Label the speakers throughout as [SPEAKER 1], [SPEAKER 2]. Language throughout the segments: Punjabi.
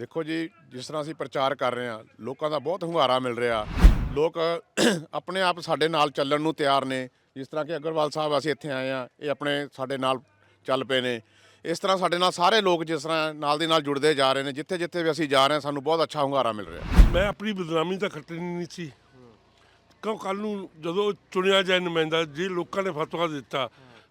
[SPEAKER 1] ਦੇਖੋ ਜੀ, ਜਿਸ ਤਰ੍ਹਾਂ ਅਸੀਂ ਪ੍ਰਚਾਰ ਕਰ ਰਹੇ ਹਾਂ, ਲੋਕਾਂ ਦਾ ਬਹੁਤ ਹੁੰਗਾਰਾ ਮਿਲ ਰਿਹਾ। ਲੋਕ ਆਪਣੇ ਆਪ ਸਾਡੇ ਨਾਲ ਚੱਲਣ ਨੂੰ ਤਿਆਰ ਨੇ। ਜਿਸ ਤਰ੍ਹਾਂ ਕਿ ਅਗਰਵਾਲ ਸਾਹਿਬ, ਅਸੀਂ ਇੱਥੇ ਆਏ ਆ ਇਹ ਆਪਣੇ ਸਾਡੇ ਨਾਲ ਚੱਲ ਪਏ ਨੇ। ਇਸ ਤਰ੍ਹਾਂ ਸਾਡੇ ਨਾਲ ਸਾਰੇ ਲੋਕ ਜਿਸ ਤਰ੍ਹਾਂ ਨਾਲ ਦੀ ਨਾਲ ਜੁੜਦੇ ਜਾ ਰਹੇ ਨੇ। ਜਿੱਥੇ ਜਿੱਥੇ ਵੀ ਅਸੀਂ ਜਾ ਰਹੇ ਹਾਂ, ਸਾਨੂੰ ਬਹੁਤ ਅੱਛਾ ਹੁੰਗਾਰਾ ਮਿਲ ਰਿਹਾ।
[SPEAKER 2] ਮੈਂ ਆਪਣੀ ਬਦਨਾਮੀ ਤਾਂ ਖੱਟਣੀ ਨਹੀਂ ਸੀ। ਕਿਉਂ ਕੱਲ ਨੂੰ ਜਦੋਂ ਚੁਣਿਆ ਜਾਏ ਨੁਮਾਇੰਦਾ, ਜੇ ਲੋਕਾਂ ਨੇ ਫਤਵਾ ਦਿੱਤਾ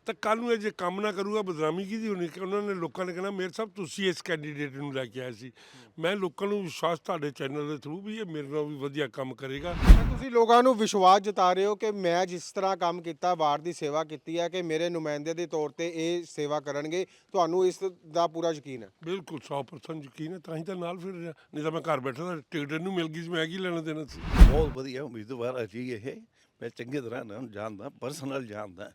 [SPEAKER 2] ਤਾਂ ਕੱਲ ਨੂੰ ਇਹ ਜੇ ਕੰਮ ਨਾ ਕਰੂਗਾ ਬਦਨਾਮੀ ਕਿਹਦੀ ਹੋਣੀ? ਕਿ ਉਹਨਾਂ ਨੇ ਲੋਕਾਂ ਨੇ ਕਹਿਣਾ ਮੇਰੇ ਸਾਹਿਬ ਤੁਸੀਂ ਇਸ ਕੈਂਡੀਡੇਟ ਨੂੰ ਲੈ ਕੇ ਆਏ ਸੀ। ਮੈਂ ਲੋਕਾਂ ਨੂੰ ਵਿਸ਼ਵਾਸ ਤੁਹਾਡੇ ਚੈਨਲ ਦੇ ਥਰੂ ਵੀ ਇਹ ਮੇਰੇ ਨਾਲ ਵੀ ਵਧੀਆ ਕੰਮ ਕਰੇਗਾ।
[SPEAKER 3] ਤੁਸੀਂ ਲੋਕਾਂ ਨੂੰ ਵਿਸ਼ਵਾਸ ਜਤਾ ਰਹੇ ਹੋ ਕਿ ਮੈਂ ਜਿਸ ਤਰ੍ਹਾਂ ਕੰਮ ਕੀਤਾ ਵਾਰਡ ਦੀ ਸੇਵਾ ਕੀਤੀ ਹੈ ਕਿ ਮੇਰੇ ਨੁਮਾਇੰਦੇ ਦੇ ਤੌਰ ਤੇ ਇਹ ਸੇਵਾ ਕਰਨਗੇ ਤੁਹਾਨੂੰ ਇਸ ਦਾ ਪੂਰਾ ਯਕੀਨ ਹੈ?
[SPEAKER 2] ਬਿਲਕੁਲ 100% ਯਕੀਨ ਹੈ ਤਾਂ ਹੀ ਤਾਂ ਨਾਲ ਫਿਰ ਰਿਹਾ ਨਹੀਂ ਤਾਂ ਮੈਂ ਘਰ ਬੈਠਾ ਤਾਂ ਟਿਕਟ ਨੂੰ ਮਿਲ ਗਈ ਸੀ ਮੈਂ ਕੀ ਲੈਣਾ ਦੇਣਾ ਸੀ?
[SPEAKER 4] ਬਹੁਤ ਵਧੀਆ ਉਮੀਦਵਾਰ ਹੈ ਜੀ ਇਹ। ਮੈਂ ਚੰਗੀ ਤਰ੍ਹਾਂ ਇਹਨਾਂ ਨੂੰ ਜਾਣਦਾ ਪਰਸਨਲ ਜਾਣਦਾ।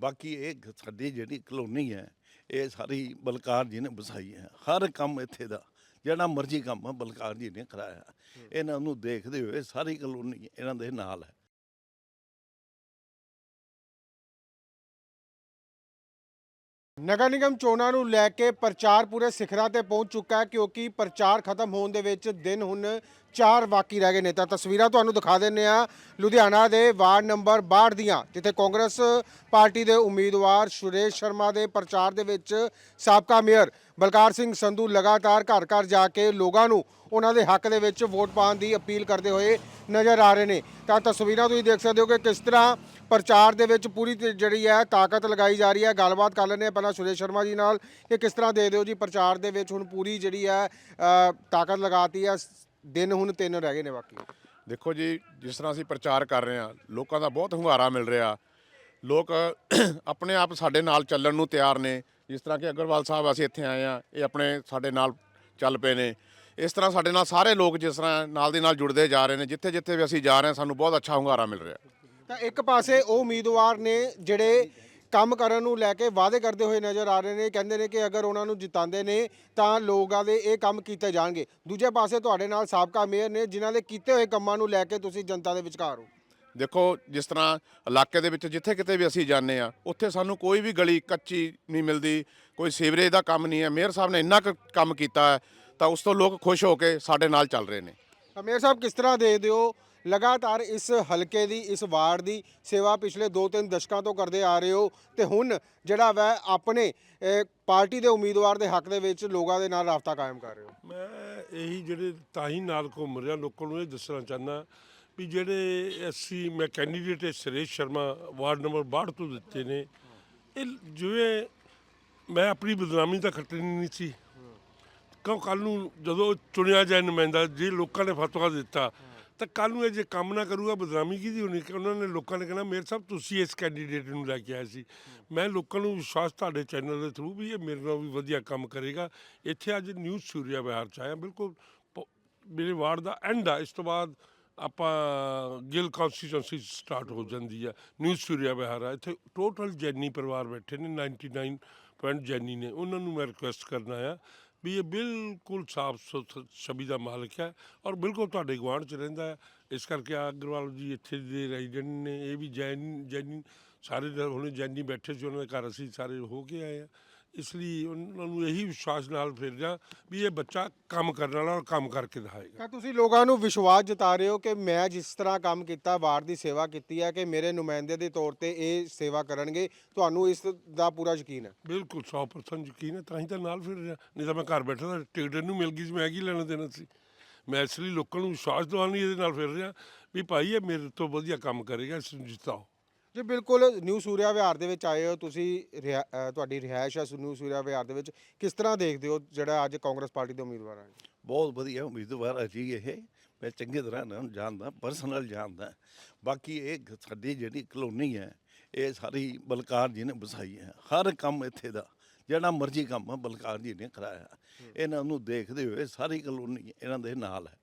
[SPEAKER 4] ਬਾਕੀ ਇਹ ਸਾਡੀ ਜਿਹੜੀ ਕਲੋਨੀ ਹੈ ਇਹ ਸਾਰੀ ਬਲਕਾਰ ਜੀ ਨੇ ਵਸਾਈ ਹੈ। ਹਰ ਕੰਮ ਇੱਥੇ ਦਾ ਜਿਹੜਾ ਮਰਜ਼ੀ ਕੰਮ ਹੈ ਬਲਕਾਰ ਜੀ ਨੇ ਕਰਾਇਆ। ਇਹਨਾਂ ਨੂੰ ਦੇਖਦੇ ਹੋਏ ਸਾਰੀ ਕਲੋਨੀ ਇਹਨਾਂ ਦੇ ਨਾਲ ਹੈ।
[SPEAKER 3] ਨਗਰ ਨਿਗਮ ਚੋਣਾਂ ਨੂੰ ਲੈ ਕੇ ਪ੍ਰਚਾਰ ਪੂਰੇ ਸਿਖਰਾਂ ਤੇ ਪਹੁੰਚ ਚੁੱਕਾ ਹੈ ਕਿਉਂਕਿ ਪ੍ਰਚਾਰ ਖਤਮ ਹੋਣ ਦੇ ਵਿੱਚ ਦਿਨ ਹੁਣ ਚਾਰ ਬਾਕੀ ਰਹਿ ਗਏ ਨੇ। ਤਾਂ ਤਸਵੀਰਾਂ ਤੁਹਾਨੂੰ ਦਿਖਾ ਦਿੰਨੇ ਆ ਲੁਧਿਆਣਾ ਦੇ ਵਾਰਡ ਨੰਬਰ 62 ਦੀਆਂ, ਜਿੱਥੇ ਕਾਂਗਰਸ ਪਾਰਟੀ ਦੇ ਉਮੀਦਵਾਰ ਸੁਰੇਸ਼ ਸ਼ਰਮਾ ਦੇ ਪ੍ਰਚਾਰ ਦੇ ਵਿੱਚ ਸਾਬਕਾ ਮੇਅਰ ਬਲਕਾਰ ਸਿੰਘ ਸੰਧੂ ਲਗਾਤਾਰ ਘਰ ਘਰ ਜਾ ਕੇ ਲੋਕਾਂ ਨੂੰ ਉਹਨਾਂ ਦੇ ਹੱਕ ਦੇ ਵਿੱਚ ਵੋਟ ਪਾਉਣ ਦੀ ਅਪੀਲ ਕਰਦੇ ਹੋਏ ਨਜ਼ਰ ਆ ਰਹੇ ਨੇ। ਤਾਂ ਤਸਵੀਰਾਂ ਤੁਸੀਂ ਦੇਖ ਸਕਦੇ ਹੋ ਕਿ ਕਿਸ ਤਰ੍ਹਾਂ ਪ੍ਰਚਾਰ ਦੇ ਵਿੱਚ ਪੂਰੀ ਤੇ ਜਿਹੜੀ ਹੈ ਤਾਕਤ ਲਗਾਈ ਜਾ ਰਹੀ ਹੈ। ਗੱਲਬਾਤ ਕਰ ਲੈਂਦੇ ਹਾਂ ਪਹਿਲਾਂ ਸੁਰੇਸ਼ ਸ਼ਰਮਾ ਜੀ ਨਾਲ ਕਿ ਕਿਸ ਤਰ੍ਹਾਂ ਦੇ ਦਿਓ ਜੀ ਪ੍ਰਚਾਰ ਦੇ ਵਿੱਚ ਹੁਣ ਪੂਰੀ ਜਿਹੜੀ ਹੈ ਤਾਕਤ ਲਗਾਤੀ ਹੈ। ਦਿਨ ਹੁਣ ਤਿੰਨ ਰਹਿ ਗਏ ਨੇ ਬਾਕੀ।
[SPEAKER 1] ਦੇਖੋ ਜੀ, ਜਿਸ ਤਰ੍ਹਾਂ ਅਸੀਂ ਪ੍ਰਚਾਰ ਕਰ ਰਹੇ ਹਾਂ, ਲੋਕਾਂ ਦਾ ਬਹੁਤ ਹੁੰਗਾਰਾ ਮਿਲ ਰਿਹਾ। ਲੋਕ ਆਪਣੇ ਆਪ ਸਾਡੇ ਨਾਲ ਚੱਲਣ ਨੂੰ ਤਿਆਰ ਨੇ। ਜਿਸ ਤਰ੍ਹਾਂ ਕਿ ਅਗਰਵਾਲ ਸਾਹਿਬ ਅਸੀਂ ਇੱਥੇ ਆਏ ਆ ਇਹ ਆਪਣੇ ਸਾਡੇ ਨਾਲ ਚੱਲ ਪਏ ਨੇ। ਇਸ ਤਰ੍ਹਾਂ ਸਾਡੇ ਨਾਲ ਸਾਰੇ ਲੋਕ ਜਿਸ ਤਰ੍ਹਾਂ ਨਾਲ ਦੀ ਨਾਲ ਜੁੜਦੇ ਜਾ ਰਹੇ ਨੇ। ਜਿੱਥੇ ਜਿੱਥੇ ਵੀ ਅਸੀਂ ਜਾ ਰਹੇ ਹਾਂ, ਸਾਨੂੰ ਬਹੁਤ ਅੱਛਾ ਹੁੰਗਾਰਾ ਮਿਲ ਰਿਹਾ।
[SPEAKER 3] ਤਾਂ ਇੱਕ ਪਾਸੇ ਉਹ ਉਮੀਦਵਾਰ ਨੇ ਜਿਹੜੇ ਕੰਮ ਕਰਨ ਨੂੰ ਲੈ ਕੇ ਵਾਅਦੇ ਕਰਦੇ ਹੋਏ ਨਜ਼ਰ ਆ ਰਹੇ ਨੇ ਕਹਿੰਦੇ ਨੇ ਕਿ ਅਗਰ ਉਹਨਾਂ ਨੂੰ ਜਿਤਾਉਂਦੇ ਨੇ ਤਾਂ ਲੋਕਾਂ ਦੇ ਇਹ ਕੰਮ ਕੀਤੇ ਜਾਣਗੇ। ਦੂਜੇ ਪਾਸੇ ਤੁਹਾਡੇ ਨਾਲ ਸਾਬਕਾ ਮੇਅਰ ਨੇ ਜਿਨ੍ਹਾਂ ਦੇ ਕੀਤੇ ਹੋਏ ਕੰਮਾਂ ਨੂੰ ਲੈ ਕੇ ਤੁਸੀਂ ਜਨਤਾ ਦੇ ਵਿਚਕਾਰ ਹੋ।
[SPEAKER 1] ਦੇਖੋ ਜਿਸ ਤਰ੍ਹਾਂ ਇਲਾਕੇ ਦੇ ਵਿੱਚ ਜਿੱਥੇ ਕਿਤੇ ਵੀ ਅਸੀਂ ਜਾਂਦੇ ਆ ਉੱਥੇ ਸਾਨੂੰ ਕੋਈ ਵੀ ਗਲੀ ਕੱਚੀ ਨਹੀਂ ਮਿਲਦੀ ਕੋਈ ਸੀਵਰੇਜ ਦਾ ਕੰਮ ਨਹੀਂ ਹੈ। ਮੇਅਰ ਸਾਹਿਬ ਨੇ ਇੰਨਾ ਕੰਮ ਕੀਤਾ ਹੈ ਤਾਂ ਉਸ ਤੋਂ ਲੋਕ ਖੁਸ਼ ਹੋ ਕੇ ਸਾਡੇ ਨਾਲ ਚੱਲ ਰਹੇ ਨੇ।
[SPEAKER 3] ਤਾਂ ਮੇਅਰ ਸਾਹਿਬ ਕਿਸ ਤਰ੍ਹਾਂ ਦੇ ਦਿਓ ਲਗਾਤਾਰ ਇਸ ਹਲਕੇ ਦੀ, ਇਸ ਵਾਰਡ ਦੀ ਸੇਵਾ ਪਿਛਲੇ 2-3 ਦਸ਼ਕਾਂ ਤੋਂ ਕਰਦੇ ਆ ਰਹੇ ਹੋ ਤੇ ਹੁਣ ਜਿਹੜਾ ਵੈ ਆਪਣੇ ਪਾਰਟੀ ਦੇ ਉਮੀਦਵਾਰ ਦੇ ਹੱਕ ਦੇ ਵਿੱਚ ਲੋਕਾਂ ਦੇ ਨਾਲ ਰਾਬਤਾ ਕਾਇਮ ਕਰ ਰਹੇ ਹੋ।
[SPEAKER 2] ਮੈਂ ਇਹੀ ਜਿਹੜੇ ਤਾਂ ਹੀ ਨਾਲ ਘੁੰਮ ਰਿਹਾ ਲੋਕਾਂ ਨੂੰ ਇਹ ਦੱਸਣਾ ਚਾਹੁੰਦਾ ਵੀ ਜਿਹੜੇ ਅਸੀਂ ਮੈਂ ਕੈਂਡੀਡੇਟ ਹੈ ਸੁਰੇਸ਼ ਸ਼ਰਮਾ, ਵਾਰਡ ਨੰਬਰ 62 ਤੋਂ ਦਿੱਤੇ ਨੇ। ਇਹ ਜਿਵੇਂ ਮੈਂ ਆਪਣੀ ਬਦਨਾਮੀ ਤਾਂ ਖੱਟਣੀ ਨਹੀਂ ਸੀ। ਕਿਉਂ ਕੱਲ ਨੂੰ ਜਦੋਂ ਚੁਣਿਆ ਜਾਏ ਨੁਮਾਇੰਦਾ, ਜੇ ਲੋਕਾਂ ਨੇ ਫਤਵਾ ਦਿੱਤਾ ਤਾਂ ਕੱਲ ਨੂੰ ਇਹ ਜੇ ਕੰਮ ਨਾ ਕਰੂਗਾ, ਬਦਨਾਮੀ ਕਿਹਦੀ ਹੋਣੀ? ਕਿ ਉਹਨਾਂ ਨੇ ਲੋਕਾਂ ਨੇ ਕਹਿਣਾ, ਮੇਰੇ ਸਾਹਿਬ ਤੁਸੀਂ ਇਸ ਕੈਂਡੀਡੇਟ ਨੂੰ ਲੈ ਕੇ ਆਏ ਸੀ। ਮੈਂ ਲੋਕਾਂ ਨੂੰ ਵਿਸ਼ਵਾਸ ਤੁਹਾਡੇ ਚੈਨਲ ਦੇ ਥਰੂ ਵੀ ਇਹ ਮੇਰੇ ਨਾਲ ਵੀ ਵਧੀਆ ਕੰਮ ਕਰੇਗਾ। ਇੱਥੇ ਅੱਜ ਨਿਊਜ਼ ਸੂਰਿਆ ਬਿਹਾਰ ਚ ਆਇਆ, ਬਿਲਕੁਲ ਪ- ਮੇਰੇ ਵਾਰਡ ਦਾ ਐਂਡ ਆ। ਇਸ ਤੋਂ ਬਾਅਦ ਆਪਾਂ ਗਿੱਲ ਕਨਸਟੀਚੁਐਂਸੀ ਸਟਾਰਟ ਹੋ ਜਾਂਦੀ ਆ। ਨਿਊਜ਼ ਸੂਰਿਆ ਬਿਹਾਰ ਆ। ਇੱਥੇ ਟੋਟਲ ਜੈਨੀ ਪਰਿਵਾਰ ਬੈਠੇ ਨੇ 99 ਪੁਆਇੰਟ ਜੈਨੀ ਨੇ। ਉਹਨਾਂ ਨੂੰ ਮੈਂ ਰਿਕੁਐਸਟ ਕਰਨਾ ਆ ਵੀ ਇਹ ਬਿਲਕੁਲ ਸਾਫ਼ ਸੁਥਰਾ ਛਵੀ ਦਾ ਮਾਲਕ ਹੈ ਔਰ ਬਿਲਕੁਲ ਤੁਹਾਡੇ ਗੁਆਂਢ ਚ ਰਹਿੰਦਾ ਹੈ। ਇਸ ਕਰਕੇ ਅਗਰਵਾਲ ਜੀ ਇੱਥੇ ਦੇ ਰੈਜ਼ੀਡੈਂਟ ਨੇ, ਇਹ ਵੀ ਜੈਨ, ਜੈਨੀ ਸਾਰੇ ਦੇ, ਹੁਣੇ ਜੈਨੀ ਬੈਠੇ ਸੀ, ਉਹਨਾਂ ਦੇ ਘਰ ਅਸੀਂ ਸਾਰੇ ਹੋ ਕੇ ਆਏ ਆ ਇਸ ਲਈ ਉਹਨਾਂ ਨੂੰ ਇਹੀ ਵਿਸ਼ਵਾਸ ਨਾਲ ਫਿਰ ਜਾ ਵੀ ਇਹ ਬੱਚਾ ਕੰਮ ਕਰਨ ਵਾਲਾ ਔਰ ਕੰਮ ਕਰਕੇ ਦਿਖਾਏਗਾ।
[SPEAKER 3] ਤਾਂ ਤੁਸੀਂ ਲੋਕਾਂ ਨੂੰ ਵਿਸ਼ਵਾਸ ਜਤਾ ਰਹੇ ਹੋ ਕਿ ਮੈਂ ਜਿਸ ਤਰ੍ਹਾਂ ਕੰਮ ਕੀਤਾ ਵਾਰਡ ਦੀ ਸੇਵਾ ਕੀਤੀ ਹੈ ਕਿ ਮੇਰੇ ਨੁਮਾਇੰਦੇ ਦੇ ਤੌਰ ਤੇ ਇਹ ਸੇਵਾ ਕਰਨਗੇ ਤੁਹਾਨੂੰ ਇਸ ਦਾ ਪੂਰਾ ਯਕੀਨ ਹੈ?
[SPEAKER 2] ਬਿਲਕੁਲ 100% ਯਕੀਨ ਹੈ ਤਾਂ ਹੀ ਤਾਂ ਨਾਲ ਫਿਰ ਰਿਹਾ ਨਹੀਂ ਤਾਂ ਮੈਂ ਘਰ ਬੈਠਾ ਤਾਂ ਟਿਕਟ ਨੂੰ ਮਿਲ ਗਈ ਸੀ ਮੈਂ ਕੀ ਲੈਣਾ ਦੇਣਾ ਸੀ? ਮੈਂ ਇਸ ਲਈ ਲੋਕਾਂ ਨੂੰ ਵਿਸ਼ਵਾਸ ਦਿਵਾਉਣ ਲਈ ਇਹਦੇ ਨਾਲ ਫਿਰ ਰਿਹਾ ਵੀ ਭਾਈ ਇਹ ਮੇਰੇ ਤੋਂ ਵਧੀਆ ਕੰਮ ਕਰੇਗਾ ਇਸ ਨੂੰ ਜਿਤਾਓ।
[SPEAKER 3] ਜੀ ਬਿਲਕੁਲ ਨਿਊ ਸੂਰਿਆ ਵਿਹਾਰ ਦੇ ਵਿੱਚ ਆਏ ਹੋ ਤੁਸੀਂ ਰਿਹਾ- ਤੁਹਾਡੀ ਰਿਹਾਇਸ਼ ਹੈ ਨਿਊ ਸੂਰਿਆ ਵਿਹਾਰ ਦੇ ਵਿੱਚ। ਕਿਸ ਤਰ੍ਹਾਂ ਦੇਖਦੇ ਹੋ ਜਿਹੜਾ ਅੱਜ ਕਾਂਗਰਸ ਪਾਰਟੀ ਦੇ ਉਮੀਦਵਾਰ ਹਨ
[SPEAKER 4] ਬਹੁਤ ਵਧੀਆ ਉਮੀਦਵਾਰ ਹੈ ਜੀ ਇਹ। ਮੈਂ ਚੰਗੀ ਤਰ੍ਹਾਂ ਇਹਨਾਂ ਨੂੰ ਜਾਣਦਾ ਪਰਸਨਲ ਜਾਣਦਾ। ਬਾਕੀ ਇਹ ਗ- ਸਾਡੀ ਜਿਹੜੀ ਕਲੋਨੀ ਹੈ ਇਹ ਸਾਰੀ ਬਲਕਾਰ ਜੀ ਨੇ ਵਸਾਈ ਹੈ। ਹਰ ਕੰਮ ਇੱਥੇ ਦਾ ਜਿਹੜਾ ਮਰਜ਼ੀ ਕੰਮ ਹੈ ਬਲਕਾਰ ਜੀ ਨੇ ਕਰਾਇਆ। ਇਹਨਾਂ ਨੂੰ ਦੇਖਦੇ ਹੋਏ ਸਾਰੀ ਕਲੋਨੀ ਇਹਨਾਂ ਦੇ ਨਾਲ ਹੈ।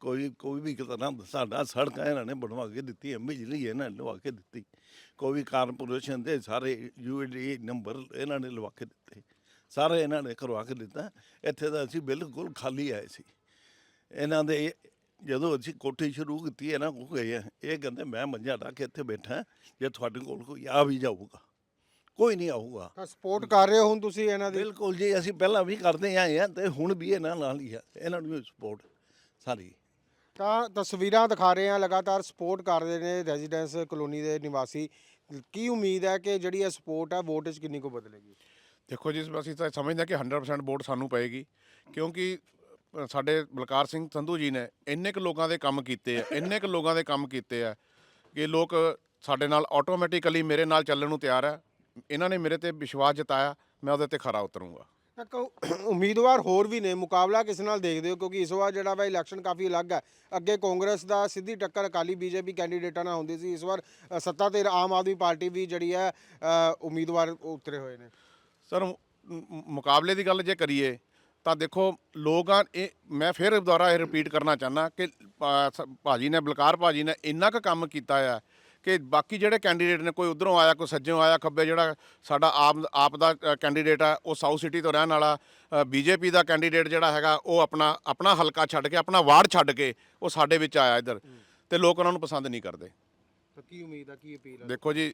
[SPEAKER 4] ਕੋਈ ਕੋਈ ਵੀ ਤਰ੍ਹਾਂ ਦਾ ਸਾਡਾ ਸੜਕਾਂ ਇਹਨਾਂ ਨੇ ਬਣਵਾ ਕੇ ਦਿੱਤੀ ਹੈ ਬਿਜਲੀ ਇਹਨਾਂ ਨੇ ਲਵਾ ਕੇ ਦਿੱਤੀ। ਕੋਈ ਵੀ ਕਾਰਪੋਰੇਸ਼ਨ ਦੇ ਸਾਰੇ ਯੂਏਡੀ ਨੰਬਰ ਇਹਨਾਂ ਨੇ ਲਵਾ ਕੇ ਦਿੱਤੇ। ਸਾਰੇ ਇਹਨਾਂ ਨੇ ਕਰਵਾ ਕੇ ਦਿੱਤਾ। ਇੱਥੇ ਤਾਂ ਅਸੀਂ ਬਿਲਕੁਲ ਖਾਲੀ ਆਏ ਸੀ। ਇਹਨਾਂ ਦੇ ਜਦੋਂ ਅਸੀਂ ਕੋਠੀ ਸ਼ੁਰੂ ਕੀਤੀ ਇਹਨਾਂ ਕੋਲ ਗਏ ਆ, ਇਹ ਕਹਿੰਦੇ ਮੈਂ ਮੰਜਾ ਢਾ ਕੇ ਇੱਥੇ ਬੈਠਾ। ਜੇ ਤੁਹਾਡੇ ਕੋਲ ਕੋਈ ਆ ਵੀ ਜਾਊਗਾ। ਕੋਈ ਨਹੀਂ ਆਊਗਾ।
[SPEAKER 3] ਤਾਂ ਸਪੋਰਟ ਕਰ ਰਹੇ ਹੋ ਹੁਣ ਤੁਸੀਂ ਇਹਨਾਂ ਦੀ?
[SPEAKER 4] ਬਿਲਕੁਲ ਜੀ ਅਸੀਂ ਪਹਿਲਾਂ ਵੀ ਕਰਦੇ ਆਏ ਆ ਤੇ ਹੁਣ ਵੀ ਇਹਨਾਂ ਨਾਲ ਹੀ ਆ। ਇਹਨਾਂ ਨੂੰ ਸਪੋਰਟ ਸਾਰੀ।
[SPEAKER 3] ਤਾਂ ਤਸਵੀਰਾਂ ਦਿਖਾ ਰਹੇ ਹਾਂ, ਲਗਾਤਾਰ ਸਪੋਰਟ ਕਰ ਰਹੇ ਨੇ ਰੈਜ਼ੀਡੈਂਸ ਕਲੋਨੀ ਦੇ ਨਿਵਾਸੀ। ਕੀ ਉਮੀਦ ਹੈ ਕਿ ਜਿਹੜੀ ਇਹ ਸਪੋਰਟ ਹੈ ਵੋਟ 'ਚ ਕਿੰਨੀ ਕੁ ਬਦਲੇਗੀ?
[SPEAKER 1] ਦੇਖੋ ਜੀ ਅਸੀਂ ਤਾਂ ਸਮਝਦੇ ਹਾਂ ਕਿ 100% ਵੋਟ ਸਾਨੂੰ ਪਏਗੀ, ਕਿਉਂਕਿ ਸਾਡੇ ਬਲਕਾਰ ਸਿੰਘ ਸੰਧੂ ਜੀ ਨੇ ਇੰਨੇ ਕੁ ਲੋਕਾਂ ਦੇ ਕੰਮ ਕੀਤੇ ਆ, ਇੰਨੇ ਕੁ ਲੋਕਾਂ ਦੇ ਕੰਮ ਕੀਤੇ ਆ ਕਿ ਲੋਕ ਸਾਡੇ ਨਾਲ ਆਟੋਮੈਟਿਕਲੀ ਮੇਰੇ ਨਾਲ ਚੱਲਣ ਨੂੰ ਤਿਆਰ ਹੈ ਇਹਨਾਂ ਨੇ ਮੇਰੇ ਤੇ ਵਿਸ਼ਵਾਸ ਜਤਾਇਆ, ਮੈਂ ਉਹਦੇ ਤੇ ਖਰਾ ਉਤਰੂੰਗਾ।
[SPEAKER 3] ਤਾਂ ਉਮੀਦਵਾਰ ਹੋਰ ਵੀ ਨੇ, ਮੁਕਾਬਲਾ ਕਿਸ ਨਾਲ ਦੇਖਦੇ ਹੋ? ਕਿਉਂਕਿ ਇਸ ਵਾਰ ਜਿਹੜਾ ਵਾ ਇਲੈਕਸ਼ਨ ਕਾਫੀ ਅਲੱਗ ਹੈ। ਅੱਗੇ ਕਾਂਗਰਸ ਦਾ ਸਿੱਧੀ ਟੱਕਰ ਅਕਾਲੀ ਬੀਜੇਪੀ ਕੈਂਡੀਡੇਟਾਂ ਨਾਲ ਹੁੰਦੀ ਸੀ। ਇਸ ਵਾਰ ਸੱਤਾ ਤੇ ਆਮ ਆਦਮੀ ਪਾਰਟੀ ਵੀ ਜਿਹੜੀ ਹੈ ਉਮੀਦਵਾਰ ਉਤਰੇ ਹੋਏ ਨੇ।
[SPEAKER 1] ਸਰ ਮੁਕਾਬਲੇ ਦੀ ਗੱਲ ਜੇ ਕਰੀਏ, ਤਾਂ ਦੇਖੋ, ਲੋਕਾਂ ਇਹ, ਮੈਂ ਫਿਰ ਦੁਬਾਰਾ ਇਹ ਰਿਪੀਟ ਕਰਨਾ ਚਾਹਨਾ ਕਿ ਪਾ- ਸ- ਭਾਜੀ ਨੇ, ਬਲਕਾਰ ਭਾਜੀ ਨੇ ਇੰਨਾ ਕੁ ਕੰਮ ਕੀਤਾ ਆ ਕਿ ਬਾਕੀ ਜਿਹੜੇ ਕੈਂਡੀਡੇਟ ਨੇ ਕੋਈ ਉਧਰੋਂ ਆਇਆ ਕੋਈ ਸੱਜਿਓਂ ਆਇਆ ਖੱਬੇ ਜਿਹੜਾ ਸਾਡਾ ਆਪ ਆਪ ਦਾ ਕੈਂਡੀਡੇਟ ਆ ਉਹ ਸਾਊਥ ਸਿਟੀ ਤੋਂ ਰਹਿਣ ਵਾਲਾ ਬੀਜੇਪੀ ਦਾ ਕੈਂਡੀਡੇਟ ਜਿਹੜਾ ਹੈਗਾ ਉਹ ਆਪਣਾ ਆਪਣਾ ਹਲਕਾ ਛੱਡ ਕੇ ਆਪਣਾ ਵਾਰਡ ਛੱਡ ਕੇ ਉਹ ਸਾਡੇ ਵਿੱਚ ਆਇਆ ਇੱਧਰ ਤੇ ਲੋਕ ਉਹਨਾਂ ਨੂੰ ਪਸੰਦ ਨਹੀਂ ਕਰਦੇ।
[SPEAKER 3] ਕੀ ਉਮੀਦ ਹੈ ਕੀ ਅਪੀਲ ਹੈ
[SPEAKER 1] ਦੇਖੋ ਜੀ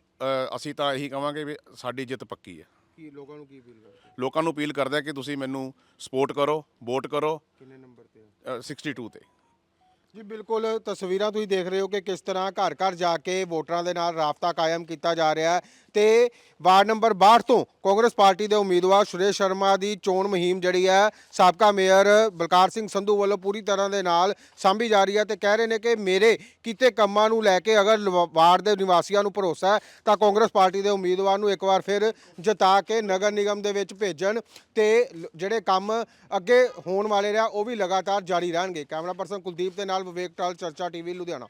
[SPEAKER 1] ਅਸੀਂ ਤਾਂ ਇਹੀ ਕਵਾਂਗੇ ਵੀ ਸਾਡੀ ਜਿੱਤ ਪੱਕੀ ਹੈ
[SPEAKER 3] ਕੀ ਲੋਕਾਂ ਨੂੰ ਕੀ ਅਪੀਲ ਕਰਦੇ?
[SPEAKER 1] ਲੋਕਾਂ ਨੂੰ ਅਪੀਲ ਕਰਦਾ ਕਿ ਤੁਸੀਂ ਮੈਨੂੰ ਸਪੋਰਟ ਕਰੋ ਵੋਟ ਕਰੋ।
[SPEAKER 3] ਕਿੰਨੇ ਨੰਬਰ ਤੇ
[SPEAKER 1] ਅ, 62 ਤੇ।
[SPEAKER 3] ਜੀ, ਬਿਲਕੁਲ ਤਸਵੀਰਾਂ ਤੁਸੀਂ ਦੇਖ ਰਹੇ ਹੋ ਕਿ ਕਿਸ ਤਰ੍ਹਾਂ ਘਰ ਘਰ ਜਾ ਕੇ ਵੋਟਰਾਂ ਦੇ ਨਾਲ ਰਾਬਤਾ ਕਾਇਮ ਕੀਤਾ ਜਾ ਰਿਹਾ ਹੈ ਤੇ ਵਾਰਡ ਨੰਬਰ 62 ਤੋਂ ਕਾਂਗਰਸ ਪਾਰਟੀ ਦੇ ਉਮੀਦਵਾਰ ਸੁਰੇਸ਼ ਸ਼ਰਮਾ ਦੀ ਚੋਣ ਮੁਹਿੰਮ ਜਿਹੜੀ ਹੈ, ਸਾਬਕਾ ਮੇਅਰ ਬਲਕਾਰ ਸਿੰਘ ਸੰਧੂ ਵੱਲੋਂ ਪੂਰੀ ਤਰ੍ਹਾਂ ਦੇ ਨਾਲ ਸਾਂਭੀ ਜਾ ਰਹੀ ਹੈ ਤੇ ਕਹਿ ਰਹੇ ਨੇ ਕਿ ਮੇਰੇ ਕੀਤੇ ਕੰਮਾਂ ਨੂੰ ਲੈ ਕੇ ਅਗਰ ਲਵਾ- ਵਾਰਡ ਦੇ ਨਿਵਾਸੀਆਂ ਨੂੰ ਭਰੋਸਾ ਹੈ, ਤਾਂ ਕਾਂਗਰਸ ਪਾਰਟੀ ਦੇ ਉਮੀਦਵਾਰ ਨੂੰ ਇੱਕ ਵਾਰ ਫਿਰ ਜਿਤਾ ਕੇ ਨਗਰ ਨਿਗਮ ਦੇ ਵਿੱਚ ਭੇਜਣ ਤੇ ਜਿਹੜੇ ਕੰਮ ਅੱਗੇ ਹੋਣ ਵਾਲੇ ਰਿਹਾ ਉਹ ਵੀ ਲਗਾਤਾਰ ਜਾਰੀ ਰਹਿਣਗੇ। ਕੈਮਰਾ ਪਰਸਨ ਕੁਲਦੀਪ ਦੇ ਨਾਲ ਵਿਵੇਕ ਟਾਲ ਚਰਚਾ ਟੀਵੀ ਲੁਧਿਆਣਾ।